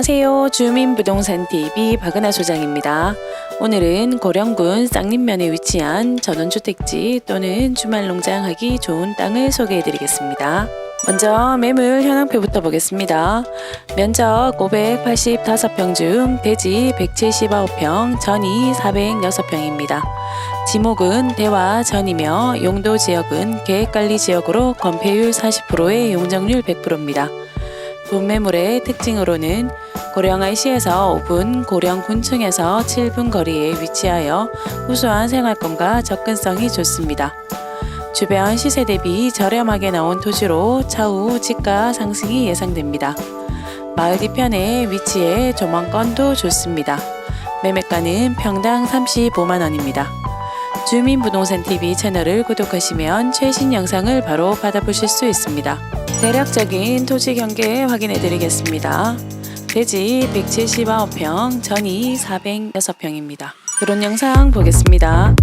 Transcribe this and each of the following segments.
안녕하세요. 주민부동산TV 박은하 소장입니다. 오늘은 고령군 쌍림면에 위치한 전원주택지 또는 주말농장 하기 좋은 땅을 소개해 드리겠습니다. 먼저 매물 현황표부터 보겠습니다. 면적 585평 중 대지 179평, 전이 406평입니다. 지목은 대화 전이며 용도 지역은 계획관리 지역으로 건폐율 40%의 용적률 100%입니다. 돈매물의 특징으로는 고령IC에서 5분, 고령군청에서 7분 거리에 위치하여 우수한 생활권과 접근성이 좋습니다. 주변 시세 대비 저렴하게 나온 토지로 차후 집가 상승이 예상됩니다. 마을 뒤편에 위치해 조망권도 좋습니다. 매매가는 평당 35만 원입니다. 주민부동산 TV 채널을 구독하시면 최신 영상을 바로 받아보실 수 있습니다. 대략적인 토지 경계 확인해 드리겠습니다. 대지 179평, 전이 406평입니다. 드론 영상 보겠습니다.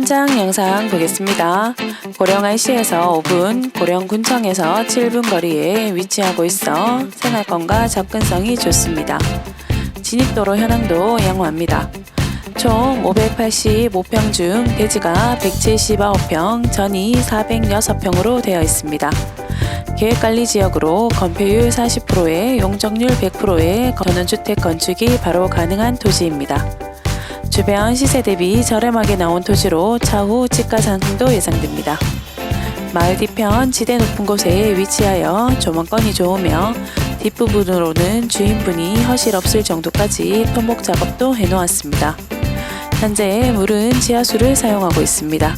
현장 영상 보겠습니다. 고령IC에서 5분, 고령 군청에서 7분 거리에 위치하고 있어 생활권과 접근성이 좋습니다. 진입도로 현황도 양호합니다. 총 585평 중 대지가 179평, 전이 406평으로 되어 있습니다. 계획관리 지역으로 건폐율 40%에 용적률 100%의 전원주택 건축이 바로 가능한 토지입니다. 주변 시세 대비 저렴하게 나온 토지로 차후 집가 상승도 예상됩니다. 마을 뒤편 지대 높은 곳에 위치하여 조망권이 좋으며 뒷부분으로는 주인분이 허실 없을 정도까지 토목 작업도 해놓았습니다. 현재 물은 지하수를 사용하고 있습니다.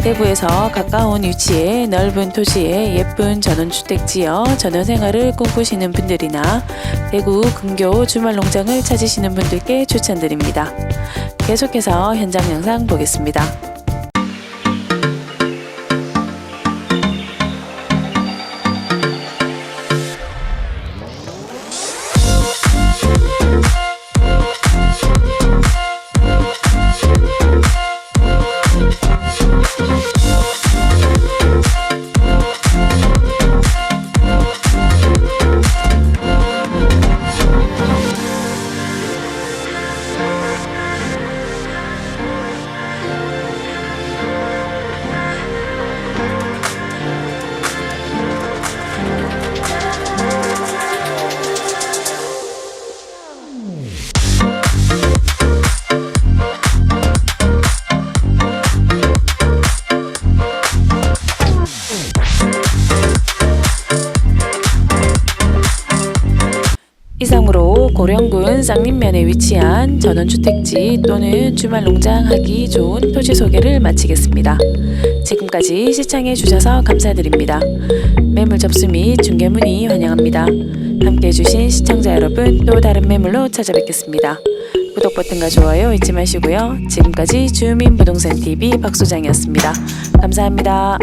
대구에서 가까운 위치에 넓은 토지에 예쁜 전원주택 지어 전원생활을 꿈꾸시는 분들이나 대구 근교 주말농장을 찾으시는 분들께 추천드립니다. 계속해서 현장 영상 보겠습니다. 이상으로 고령군 쌍림면에 위치한 전원주택지 또는 주말 농장 하기 좋은 토지 소개를 마치겠습니다. 지금까지 시청해 주셔서 감사드립니다. 매물 접수 및 중개 문의 환영합니다. 함께 해주신 시청자 여러분 또 다른 매물로 찾아뵙겠습니다. 구독 버튼과 좋아요 잊지 마시고요. 지금까지 주민 부동산TV 박소장이었습니다. 감사합니다.